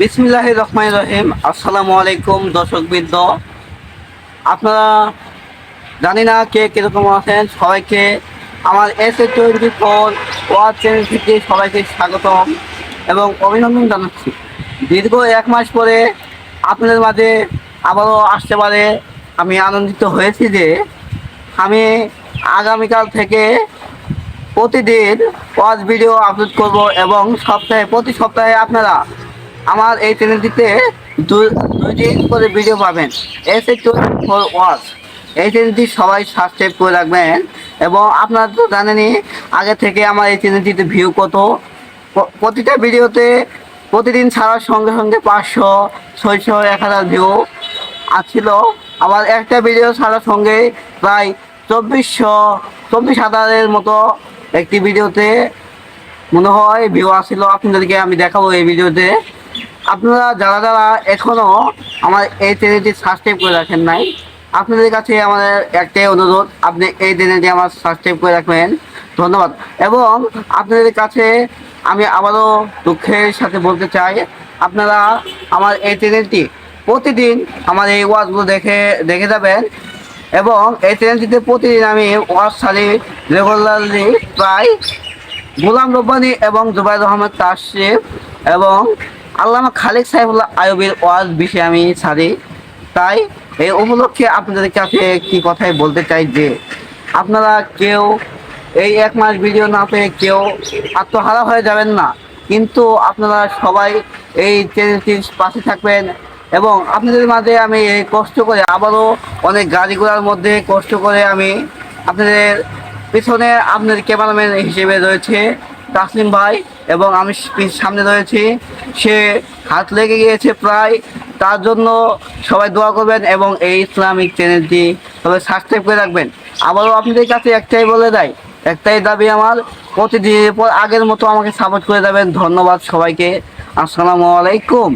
বিসমিল্লাহ রহমান রহিম। আসসালামু আলাইকুম, দর্শকবৃন্দ। আপনারা জানি না কে কীরকম আছেন, সবাইকে আমার S A twenty four war channel থেকে সবাইকে স্বাগতম এবং অভিনন্দন জানাচ্ছি। দীর্ঘ এক মাস পরে আপনাদের মাঝে আবারও আসতে পারে। আমি আনন্দিত হয়েছি যে আমি আগামীকাল থেকে প্রতিদিন ওয়াজ ভিডিও আপলোড করব এবং সপ্তাহে, প্রতি সপ্তাহে আপনারা আমার এই চ্যানেলটিতে দু- দুই দিন করে ভিডিও পাবেন। S A twenty four was এই চ্যানেলটি সবাই সাবস্ক্রাইব করে রাখবেন এবং আপনারা তো জানেনই, আগে থেকে আমার এই চ্যানেলটিতে ভিউ কত। প্রতিটা ভিডিওতে প্রতিদিন ছাড়ার সঙ্গে সঙ্গে পাঁচশো, ছয়শো, এক হাজার ভিউ আছিল। আবার একটা ভিডিও ছাড়ার সঙ্গে প্রায় চব্বিশশো, চব্বিশ হাজারের মতো একটি ভিডিওতে মনে হয় ভিউ আসছিল আপনাদেরকে আমি দেখাবো এই ভিডিওতে আপনারা যারা যারা এখনও আমার এই চ্যানেলটি সাবস্ক্রাইব করে রাখেন নাই, আপনাদের কাছে আমাদের একটাই অনুরোধ, আপনি এই চ্যানেলটি আমার সাবস্ক্রাইব করে রাখবেন। ধন্যবাদ। এবং আপনাদের কাছে আমি আবারও দুঃখের সাথে বলতে চাই, আপনারা আমার এই চ্যানেলটি প্রতিদিন আমার এই ওয়াজগুলো দেখে দেখে যাবেন। এবং এই চ্যানেলটিতে প্রতিদিন আমি ওয়াজ সারি রেগুলারলি প্রায় গোলাম রব্বানি এবং জুবাইর রহমদ তাশরিফ এবং আল্লামা খালিক সাহেবুল্লাহ আয়ুবের ওয়াজ বিষয়ে আমি ছাড়ি। তাই এই উপলক্ষে আপনাদের কাছে একটি কথাই বলতে চাই যে, আপনারা কেউ এই এক মাস ভিডিও না পেয়ে কেউ আত্মহারা হয়ে যাবেন না। কিন্তু আপনারা সবাই এই চ্যানেলটির পাশে থাকবেন এবং আপনাদের মাঝে আমি এই কষ্ট করে আবারও অনেক গাড়ি ঘোড়ার মধ্যে কষ্ট করে আমি আপনাদের পিছনে আপনাদের ক্যামেরাম্যান হিসেবে রয়েছে তাসলিম ভাই এবং আমি সামনে রয়েছি। সে হাত লেগে গিয়েছে প্রায়। তার জন্য সবাই দোয়া করবেন এবং এই ইসলামিক চ্যানেলটি সবাই সাবস্ক্রাইব করে রাখবেন। আবারও আপনাদের কাছে একটাই বলে দেয়, একটাই দাবি আমার, প্রতিদিনের পর আগের মতো আমাকে সাপোর্ট করে দেবেন ধন্যবাদ সবাইকে। আসসালামু আলাইকুম।